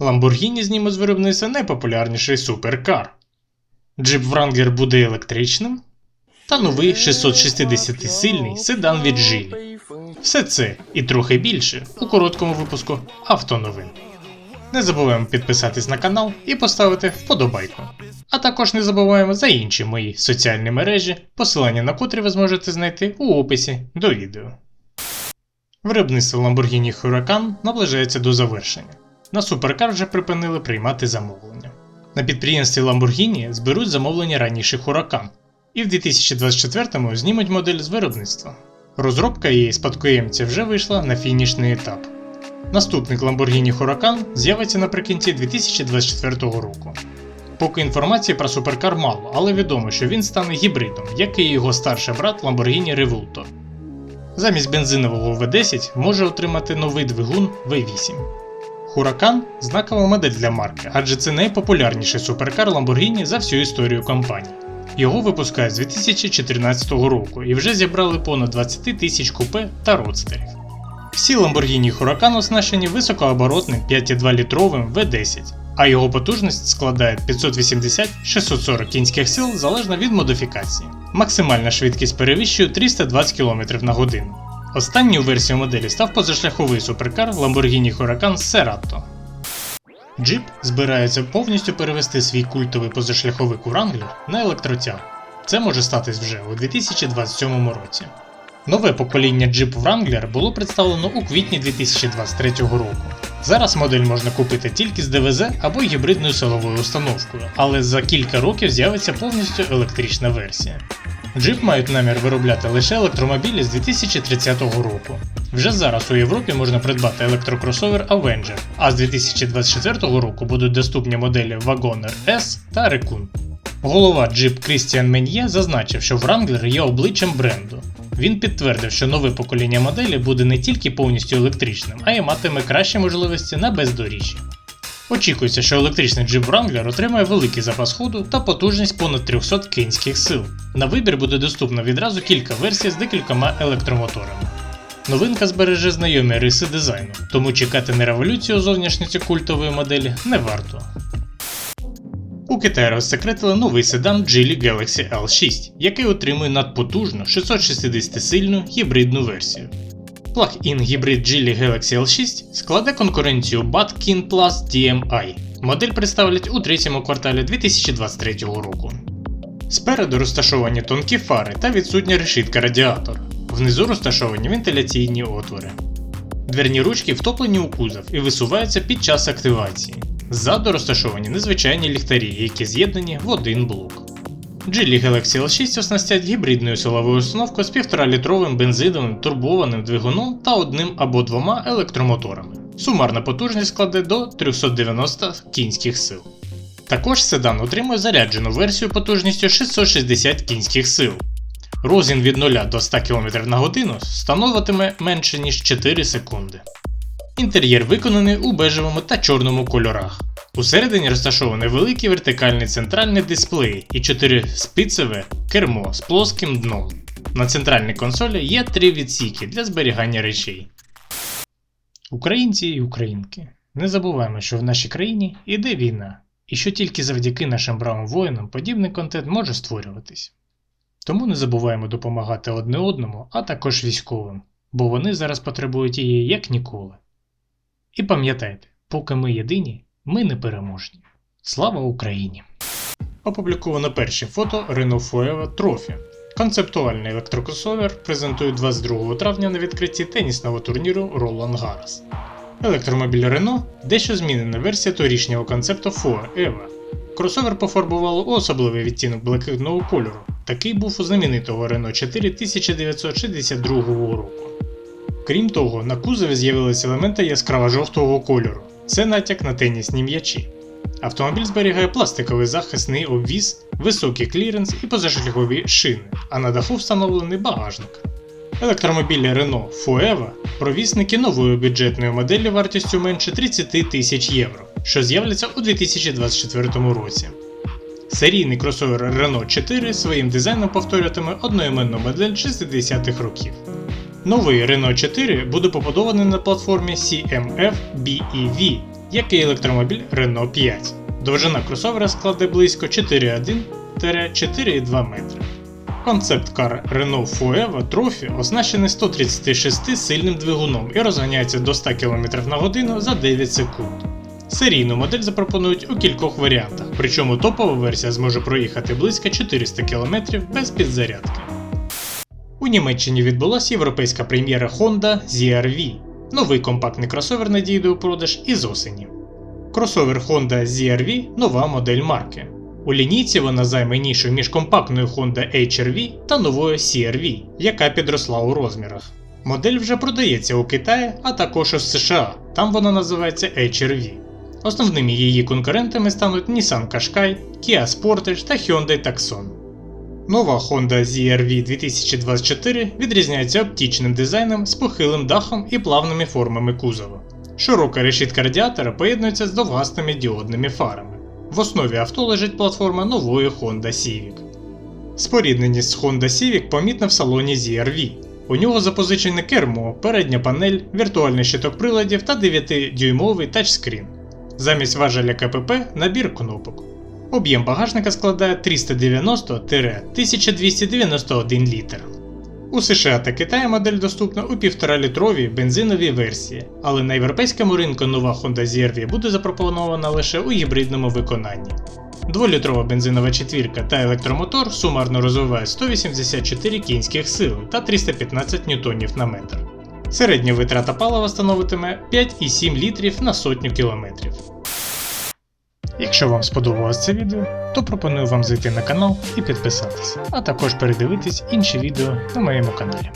Lamborghini зніме з виробництва найпопулярніший суперкар. Jeep Wrangler буде електричним. Та новий 660-сильний седан від Geely. Все це і трохи більше у короткому випуску автоновин. Не забуваємо підписатись на канал і поставити вподобайку. А також не забуваємо за інші мої соціальні мережі, посилання на котрі ви зможете знайти у описі до відео. Виробництво Lamborghini Huracan наближається до завершення. На суперкар вже припинили приймати замовлення. На підприємстві Lamborghini зберуть замовлення раніше Huracan, і в 2024-му знімуть модель з виробництва. Розробка її спадкоємця вже вийшла на фінішний етап. Наступник Lamborghini Huracan з'явиться наприкінці 2024 року. Поки інформації про суперкар мало, але відомо, що він стане гібридом, як і його старший брат Lamborghini Revuelto. Замість бензинового V10 може отримати новий двигун V8. Huracan – знакова модель для марки, адже це найпопулярніший суперкар Lamborghini за всю історію компанії. Його випускають з 2014 року і вже зібрали понад 20 тисяч купе та родстерів. Всі Lamborghini Huracan оснащені високооборотним 5,2-літровим V10, а його потужність складає 580-640 кінських сил залежно від модифікації. Максимальна швидкість перевищує 320 км на годину. Останньою версією моделі став позашляховий суперкар Lamborghini Huracan Cerato. Jeep збирається повністю перевести свій культовий позашляховик Wrangler на електротяг. Це може статись вже у 2027 році. Нове покоління Jeep Wrangler було представлено у квітні 2023 року. Зараз модель можна купити тільки з ДВЗ або гібридною силовою установкою, але за кілька років з'явиться повністю електрична версія. Jeep мають намір виробляти лише електромобілі з 2030 року. Вже зараз у Європі можна придбати електрокросовер Avenger, а з 2024 року будуть доступні моделі Wagoner S та Raccoon. Голова Jeep Крістіан Мен'є зазначив, що Wrangler є обличчям бренду. Він підтвердив, що нове покоління моделі буде не тільки повністю електричним, а й матиме кращі можливості на бездоріжжі. Очікується, що електричний Jeep Wrangler отримає великий запас ходу та потужність понад 300 кінських сил. На вибір буде доступно відразу кілька версій з декількома електромоторами. Новинка збереже знайомі риси дизайну, тому чекати на революцію зовнішності культової моделі не варто. У Китаї розсекретили новий седан Geely Galaxy L6, який отримує надпотужну 660-сильну гібридну версію. Плаг-ін гібрид Geely Galaxy L6 складе конкуренцію Batkin Plus DMI. Модель представлять у третьому кварталі 2023 року. Спереду розташовані тонкі фари та відсутня решітка радіатора. Внизу розташовані вентиляційні отвори. Дверні ручки втоплені у кузов і висуваються під час активації. Ззаду розташовані незвичайні ліхтарі, які з'єднані в один блок. Geely Galaxy L6 оснастять гібридною силовою установкою з 1,5-літровим бензиновим турбованим двигуном та одним або двома електромоторами. Сумарна потужність складе до 390 кінських сил. Також седан отримує заряджену версію потужністю 660 кінських сил. Розгін від 0 до 100 км на годину становитиме менше ніж 4 секунди. Інтер'єр виконаний у бежевому та чорному кольорах. Усередині розташований великий вертикальний центральний дисплей і 4 спицеве кермо з плоским дном. На центральній консолі є три відсіки для зберігання речей. Українці і українки, не забуваємо, що в нашій країні іде війна, і що тільки завдяки нашим бравим воїнам подібний контент може створюватись. Тому не забуваємо допомагати одне одному, а також військовим, бо вони зараз потребують її як ніколи. І пам'ятайте, поки ми єдині, ми не переможні. Слава Україні! Опубліковано перші фото Renault Fueva Trophy. Концептуальний електрокросовер презентують 22 травня на відкритті тенісного турніру Roland Garros. Електромобіль Renault дещо змінена версія торішнього концепту Foa Eva. Кросовер пофарбували у особливий відтінок блакитного кольору. Такий був у знаменитого Renault 4 1962 року. Крім того, на кузові з'явилися елементи яскраво-жовтого кольору. Це натяк на тенісні м'ячі. Автомобіль зберігає пластиковий захисний обвіз, високий кліренс і позашляхові шини, а на даху встановлений багажник. Електромобілі Renault Fueva провісники нової бюджетної моделі вартістю менше 30 тисяч євро, що з'являться у 2024 році. Серійний кросовер Renault 4 своїм дизайном повторюватиме одноіменну модель 60-х років. Новий Renault 4 буде побудований на платформі CMF BEV як і електромобіль Renault 5. Довжина кросовера складе близько 4,1-4,2 метри. Концепт-кар Renault Fueva Trophy оснащений 136-сильним двигуном і розганяється до 100 км на годину за 9 секунд. Серійну модель запропонують у кількох варіантах, причому топова версія зможе проїхати близько 400 км без підзарядки. У Німеччині відбулася європейська прем'єра Honda ZR-V. Новий компактний кросовер надійде у продаж із осені. Кросовер Honda ZR-V – нова модель марки. У лінійці вона займе нішу між компактною Honda HR-V та новою CR-V, яка підросла у розмірах. Модель вже продається у Китаї, а також у США, там вона називається HR-V. Основними її конкурентами стануть Nissan Qashqai, Kia Sportage та Hyundai Tucson. Нова Honda ZR-V 2024 відрізняється оптичним дизайном з похилим дахом і плавними формами кузова. Широка решітка радіатора поєднується з довгасними діодними фарами. В основі авто лежить платформа нової Honda Civic. Спорідненість з Honda Civic помітна в салоні ZR-V. У нього запозичене кермо, передня панель, віртуальний щиток приладів та 9-дюймовий тачскрін. Замість важеля КПП набір кнопок. Об'єм багажника складає 390-1291 літр. У США та Китаї модель доступна у 1,5-літровій бензиновій версії, але на європейському ринку нова Honda ZR-V буде запропонована лише у гібридному виконанні. Дволітрова бензинова четвірка та електромотор сумарно розвивають 184 кінських сили та 315 ньютонів на метр. Середня витрата палива становитиме 5,7 літрів на сотню кілометрів. Якщо вам сподобалось це відео, то пропоную вам зайти на канал і підписатися, а також передивитись інші відео на моєму каналі.